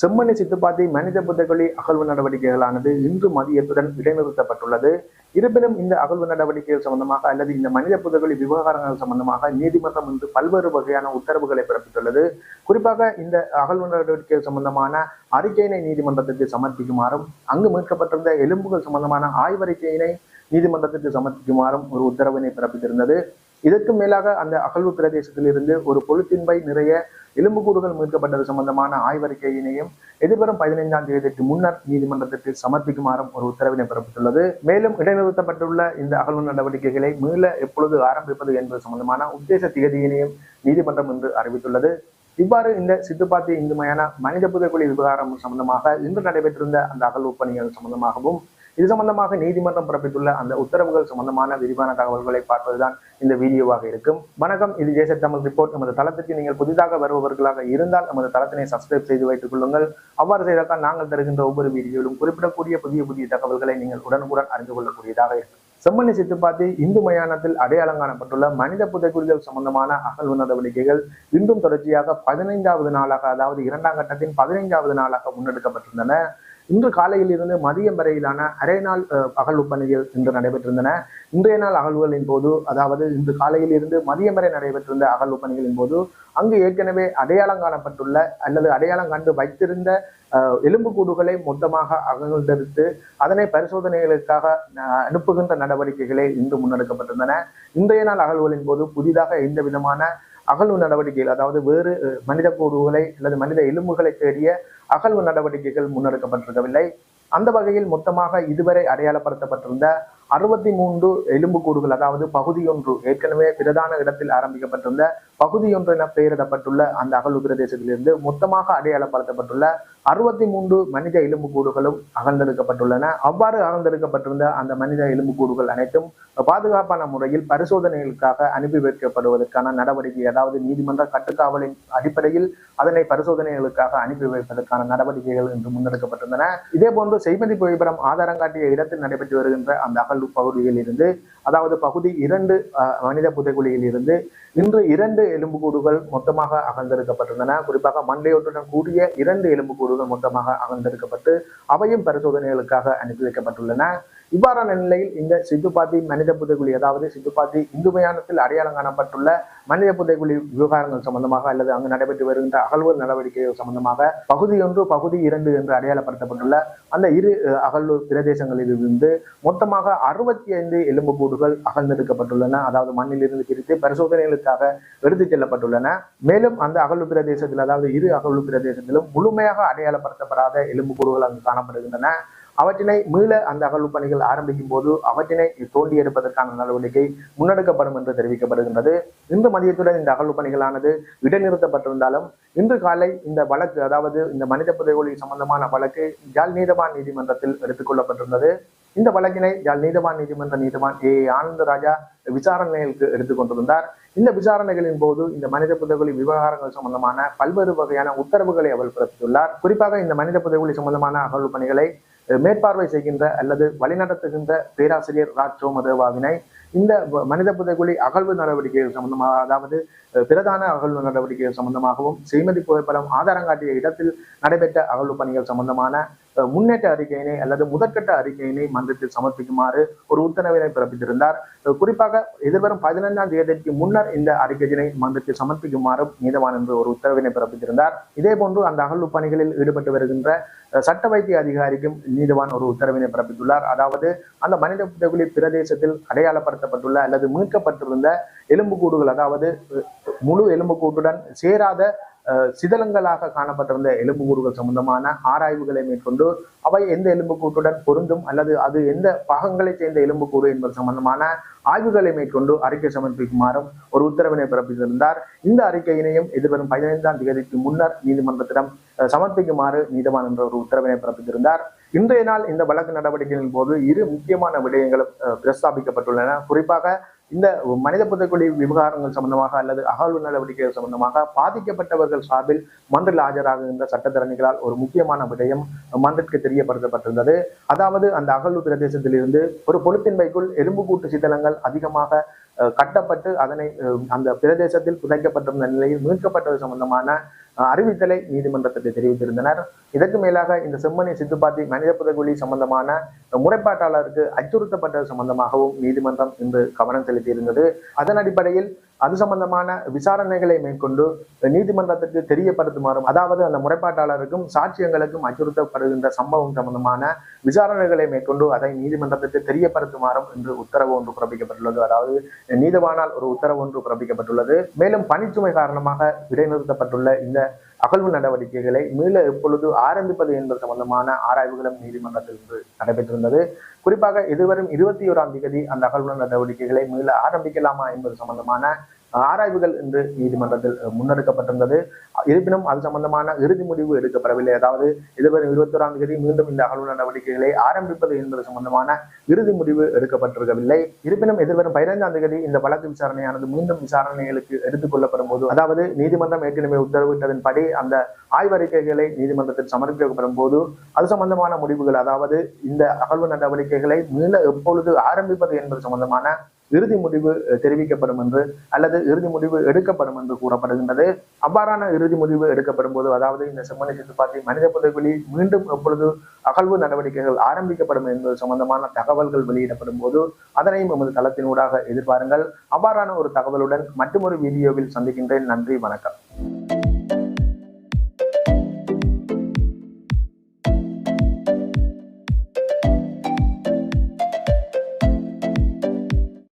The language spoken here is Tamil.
செம்மணி சித்துப்பாத்தி மனித புதைக்குழி அகழ்வு நடவடிக்கைகளானது இன்று மதியத்துடன் இடைநிறுத்தப்பட்டுள்ளது. இருப்பினும் இந்த அகழ்வு நடவடிக்கைகள் சம்பந்தமாக அல்லது இந்த மனித புதைக்குழி விவகாரங்கள் சம்பந்தமாக நீதிமன்றம் இன்று பல்வேறு வகையான உத்தரவுகளை பிறப்பித்துள்ளது. குறிப்பாக இந்த அகழ்வு நடவடிக்கைகள் சம்பந்தமான அறிக்கையினை நீதிமன்றத்திற்கு சமர்ப்பிக்குமாறும் அங்கு மீட்கப்பட்டிருந்த எலும்புகள் சம்பந்தமான ஆய்வறிக்கையினை நீதிமன்றத்திற்கு சமர்ப்பிக்குமாறும் ஒரு உத்தரவினை பிறப்பித்திருந்தது. இதற்கு மேலாக அந்த அகழ்வு பிரதேசத்திலிருந்து ஒரு பொலித்தீன் நிறைய எலும்புக்கூடுகள் மீட்கப்பட்டது சம்பந்தமான ஆய்வறிக்கையினையும் எதிர்வரும் பதினைந்தாம் தேதிக்கு முன்னர் நீதிமன்றத்திற்கு சமர்ப்பிக்குமாறும் ஒரு உத்தரவினை பிறப்பித்துள்ளது. மேலும் இடைநிறுத்தப்பட்டுள்ள இந்த அகழ்வு நடவடிக்கைகளை மீள எப்பொழுது ஆரம்பிப்பது என்பது சம்பந்தமான உத்தேச திகதியினையும் நீதிமன்றம் இன்று அறிவித்துள்ளது. இவ்வாறு இந்த சித்துப்பாத்தி இந்துமையான மனித புதைக்குழி விவகாரம் சம்பந்தமாக இன்று நடைபெற்றிருந்த அந்த அகழ்வு பணிகள் சம்பந்தமாகவும் இது சம்பந்தமாக நீதிமன்றம் பிறப்பித்துள்ள அந்த உத்தரவுகள் சம்பந்தமான விரிவான தகவல்களை பார்ப்பதுதான் இந்த வீடியோவாக இருக்கும். வணக்கம் இது ஜேசட் தமிழ் ரிப்போர்ட். நமது தளத்திற்கு நீங்கள் புதிதாக வருபவர்களாக இருந்தால் நமது தளத்தினை சப்ஸ்கிரைப் செய்து வைத்துக் கொள்ளுங்கள். அவ்வாறு செய்தால் நாங்கள் தருகின்ற ஒவ்வொரு வீடியோவிலும் குறிப்பிடக்கூடிய புதிய புதிய தகவல்களை நீங்கள் உடனுக்குடன் அறிந்து கொள்ளக்கூடியதாக இருக்கும். செம்மணி சித்துப்பாத்தி இந்து மயானத்தில் அடையாளம் காணப்பட்டுள்ள மனித புதைக்குறிகள் சம்பந்தமான அகழ்வு நடவடிக்கைகள் இன்றும் தொடர்ச்சியாக பதினைந்தாவது நாளாக அதாவது இரண்டாம் கட்டத்தின் பதினைந்தாவது நாளாக முன்னெடுக்கப்பட்டிருந்தன. இன்று காலையில் இருந்து மதியம் வரையிலான அரை நாள் அஹ், அகழ்வு இன்று நடைபெற்றிருந்தன. இன்றைய நாள் அகழ்வுகளின் போது அதாவது இன்று காலையில் இருந்து மதியம் வரை நடைபெற்றிருந்த அகல் ஒப்பனைகளின் போது அங்கு ஏற்கனவே அடையாளம் காணப்பட்டுள்ள அல்லது அடையாளம் கண்டு வைத்திருந்த எலும்புக்கூடுகளை மொத்தமாக அகழ்ந்தெடுத்து அதனை பரிசோதனைகளுக்காக அனுப்புகின்ற நடவடிக்கைகளே இன்று முன்னெடுக்கப்பட்டிருந்தன. இன்றைய நாள் அகழ்வுகளின் போது புதிதாக எந்த விதமான அகழ்வு நடவடிக்கைகள் அதாவது வேறு மனித கூடுகளை அல்லது மனித எலும்புகளை தேடிய அகழ்வு நடவடிக்கைகள் முன்னெடுக்கப்பட்டிருக்கவில்லை. அந்த வகையில் மொத்தமாக இதுவரை அடையாளப்படுத்தப்பட்டிருந்த அறுபத்தி மூன்று எலும்பு கூறுகள் அதாவது பகுதி ஒன்று ஏற்கனவே பிரதான இடத்தில் ஆரம்பிக்கப்பட்டிருந்த பகுதி ஒன்று என பெயரிடப்பட்டுள்ள அந்த அகழ்வு பிரதேசத்திலிருந்து மொத்தமாக அடையாளப்படுத்தப்பட்டுள்ள அறுபத்தி மூன்று மனித எலும்புக்கூடுகளும் அகழ்ந்தெடுக்கப்பட்டுள்ளன. அவ்வாறு அகழ்ந்தெடுக்கப்பட்டிருந்த அந்த மனித எலும்புக்கூடுகள் அனைத்தும் பாதுகாப்பான முறையில் பரிசோதனைகளுக்காக அனுப்பி வைக்கப்படுவதற்கான நடவடிக்கை அதாவது நீதிமன்ற கட்டுக்காவலின் அடிப்படையில் அதனை பரிசோதனைகளுக்காக அனுப்பி வைப்பதற்கான நடவடிக்கைகள் இன்று முன்னெடுக்கப்பட்டிருந்தன. இதே போன்று செய்மதி புகைப்படம் ஆதாரம் காட்டிய இடத்தில் நடைபெற்று வருகின்ற அந்த அகழ்வு பகுதியில் இருந்து அதாவது பகுதி இரண்டு மனித புதைகுழியில் இருந்து இன்று இரண்டு எலும்புக்கூடுகள் மொத்தமாக அகழ்ந்தெடுக்கப்பட்டிருந்தன குறிப்பாக மண்டையோட்டுடன் கூடிய இரண்டு எலும்புக்கூடுகள் மொத்தமாக அகழ்ந்தெடுக்கப்பட்டு அவையும் பரிசோதனைகளுக்காக அனுப்பி வைக்கப்பட்டுள்ளன. இவ்வாறான நிலையில் இந்த சித்துப்பாத்தி மனித புதைக்குழி அதாவது சித்துப்பாத்தி இந்து மயானத்தில் அடையாளம் காணப்பட்டுள்ள மனித புதைக்குழி விவகாரங்கள் சம்பந்தமாக அல்லது அங்கு நடைபெற்று வருகின்ற அகழ்வு நடவடிக்கைகள் சம்பந்தமாக பகுதி ஒன்று பகுதி இரண்டு என்று அடையாளப்படுத்தப்பட்டுள்ள அந்த இரு அஹ், பிரதேசங்களில் இருந்து மொத்தமாக அறுபத்தி ஐந்து எலும்புக்கூடு கூறுகள் அகழ்ந்தெடுக்கப்பட்டுள்ளன. அதாவது மண்ணில் இருந்து பிரித்து பரிசோதனைகளுக்காக எடுத்துச் செல்லப்பட்டுள்ளன. மேலும் அந்த அகழ்வு பிரதேசத்தில் அதாவது இரு அகழ்வு பிரதேசத்திலும் முழுமையாக அடையாளப்படுத்தப்படாத எலும்புக்கூறுகள் அங்கு காணப்படுகின்றன. அவற்றினை மீள அந்த அகழ்வு பணிகள் ஆரம்பிக்கும் போது அவற்றினை தோண்டி எடுப்பதற்கான நடவடிக்கை முன்னெடுக்கப்படும் என்று தெரிவிக்கப்படுகின்றது. இன்று மதியத்துடன் இந்த அகழ்வு பணிகளானது இடைநிறுத்தப்பட்டிருந்தாலும் இன்று காலை இந்த வழக்கு அதாவது இந்த மனித புதைகுழி சம்பந்தமான வழக்கு ஜாழ் நீதவான் நீதிமன்றத்தில் எடுத்துக்கொள்ளப்பட்டிருந்தது இந்த வழக்கினை யாழ் நீதவான் நீதிமன்ற நீதிவான் ஏ ஆனந்தராஜா விசாரணைகளுக்கு எடுத்துக்கொண்டிருந்தார் இந்த விசாரணைகளின் போது இந்த மனித புதைகுழி விவகாரங்கள் சம்பந்தமான பல்வேறு வகையான உத்தரவுகளை அவர் பிறப்பித்துள்ளார். குறிப்பாக இந்த மனித புதைகுழி சம்பந்தமான அகழ்வு பணிகளை மேற்பார்வை செய்கின்ற அல்லது வழிநடத்துகின்ற பேராசிரியர் ராஜ் சோமதேவாவினை இந்த மனித புதைகுழி அகழ்வு நடவடிக்கைகள் சம்பந்தமாக அதாவது பிரதான அகழ்வு நடவடிக்கைகள் சம்பந்தமாகவும் செய்மதி புகைப்படம் ஆதாரம் காட்டிய இடத்தில் நடைபெற்ற அகழ்வு பணிகள் சம்பந்தமான முன்னேற்ற அறிக்கையினை அல்லது முதற்கட்ட அறிக்கையினை மன்றத்தில் சமர்ப்பிக்குமாறு ஒரு உத்தரவினை பிறப்பித்திருந்தார். குறிப்பாக எதிர்வரும் பதினைந்தாம் தேதிக்கு முன்னர் இந்த அறிக்கையினை மன்றத்தில் சமர்ப்பிக்குமாறும் நீதவான் என்று ஒரு உத்தரவினை பிறப்பித்திருந்தார். இதே போன்று அந்த அகழ்வு பணிகளில் ஈடுபட்டு வருகின்ற சட்ட வைத்திய அதிகாரிக்கும் நீதவான் ஒரு உத்தரவினை பிறப்பித்துள்ளார். அதாவது அந்த மனித புதகுலி பிரதேசத்தில் அடையாளப்படுத்தப்பட்டுள்ள அல்லது மீட்கப்பட்டிருந்த எலும்புக்கூடுகள் அதாவது முழு எலும்புக்கூட்டுடன் சேராத சிதலங்களாக காணப்பட்டிருந்த எலும்புக்கூடுகள் சம்பந்தமான ஆராய்வுகளை மேற்கொண்டு அவை எந்த எலும்புக்கூட்டுடன் பொருந்தும் அல்லது அது எந்த பாகங்களைச் சேர்ந்த எலும்புக்கூடு என்பது சம்பந்தமான ஆய்வுகளை மேற்கொண்டு அறிக்கை சமர்ப்பிக்குமாறும் ஒரு உத்தரவினை பிறப்பித்திருந்தார். இந்த அறிக்கையினையும் எதிர்வரும் பதினைந்தாம் தேதிக்கு முன்னர் நீதிமன்றத்திடம் சமர்ப்பிக்குமாறு நீதவான் என்ற ஒரு உத்தரவினை பிறப்பித்திருந்தார். இன்றைய நாள் இந்த வழக்கு நடவடிக்கைகளின் போது இரு முக்கியமான விடயங்களும் பிரஸ்தாபிக்கப்பட்டுள்ளன. குறிப்பாக இந்த மனித புதைக்குழி விவகாரங்கள் சம்பந்தமாக அல்லது அகழ்வு நடவடிக்கைகள் சம்பந்தமாக பாதிக்கப்பட்டவர்கள் சார்பில் மன்றில் ஆஜராகின்ற சட்டத்தரணிகளால் ஒரு முக்கியமான விடயம் மன்றத்திற்கு தெரியப்படுத்தப்பட்டிருந்தது. அதாவது அந்த அகழ்வு பிரதேசத்திலிருந்து ஒரு பொழுத்தின்மைக்குள் பைக்குள் கூட்டு சித்தலங்கள் அதிகமாக கட்டப்பட்டு அதனை அந்த பிரதேசத்தில் புதைக்கப்பட்டிருந்த நிலையில் மீட்கப்பட்டது சம்பந்தமான அறிவித்தலை நீதிமன்றத்துக்கு தெரிவித்திருந்தனர். இதற்கு மேலாக இந்த செம்மணி சித்துப்பாத்தி மனித புதைகுழி சம்பந்தமான முறைப்பாட்டாளருக்கு அச்சுறுத்தப்பட்டது சம்பந்தமாகவும் நீதிமன்றம் இன்று கவனம் செலுத்தியிருந்தது. அதன் அடிப்படையில் அது சம்பந்தமான விசாரணைகளை மேற்கொண்டு நீதிமன்றத்துக்கு தெரியப்படுத்துமாறும் அதாவது அந்த முறைப்பாட்டாளருக்கும் சாட்சியங்களுக்கும் அச்சுறுத்தப்படுகின்ற சம்பவம் சம்பந்தமான விசாரணைகளை மேற்கொண்டு அதை நீதிமன்றத்துக்கு தெரியப்படுத்துமாறும் என்று உத்தரவு ஒன்று பிறப்பிக்கப்பட்டுள்ளது. அதாவது நீதவானால் ஒரு உத்தரவு ஒன்று பிறப்பிக்கப்பட்டுள்ளது. மேலும் பணிச்சுமை காரணமாக இடைநிறுத்தப்பட்டுள்ள இந்த அகழ்வு நடவடிக்கைகளை மீள எப்பொழுது ஆரம்பிப்பது என்பது சம்பந்தமான ஆராய்வுகளும் நீதிமன்றத்தில் இன்று நடைபெற்றிருந்தது. குறிப்பாக எதிர்வரும் இருபத்தி ஓராம் தேதி அந்த அகழ்வு நடவடிக்கைகளை மீள ஆரம்பிக்கலாமா என்பது சம்பந்தமான ஆராய்வுகள் இன்று நீதிமன்றத்தில் முன்னெடுக்கப்பட்டிருந்தது. இருப்பினும் அது சம்பந்தமான இறுதி முடிவு எடுக்கப்படவில்லை. அதாவது எதிர்வரும் இருபத்தி ஓராம் தேதி மீண்டும் இந்த அகழ்வு நடவடிக்கைகளை ஆரம்பிப்பது என்பது சம்பந்தமான இறுதி முடிவு எடுக்கப்பட்டிருக்கவில்லை. இருப்பினும் எதிர்வரும் பதினைந்தாம் தேதி இந்த வழக்கு விசாரணையானது மீண்டும் விசாரணைகளுக்கு எடுத்துக் கொள்ளப்படும் போது அதாவது நீதிமன்றம் ஏற்கனவே உத்தரவிட்டதன்படி அந்த ஆய்வறிக்கைகளை நீதிமன்றத்தில் சமர்ப்பிக்கப்படும் போது அது சம்பந்தமான முடிவுகள் அதாவது இந்த அகழ்வு நடவடிக்கைகளை மீள எப்பொழுது ஆரம்பிப்பது என்பது சம்பந்தமான இறுதி முடிவு தெரிவிக்கப்படும் என்று அல்லது இறுதி முடிவு எடுக்கப்படும் என்று கூறப்படுகின்றது. அவ்வாறான இறுதி முடிவு எடுக்கப்படும் போது அதாவது இந்த செம்மணி சுற்றுப்பாத்தி மனித புதைவெளி மீண்டும் எப்பொழுது அகழ்வு நடவடிக்கைகள் ஆரம்பிக்கப்படும் என்பது சம்பந்தமான தகவல்கள் வெளியிடப்படும் போது அதனையும் எமது தளத்தினூடாக எதிர்பாருங்கள். அவ்வாறான ஒரு தகவலுடன் மற்றொரு வீடியோவில் சந்திக்கின்றேன். நன்றி வணக்கம்.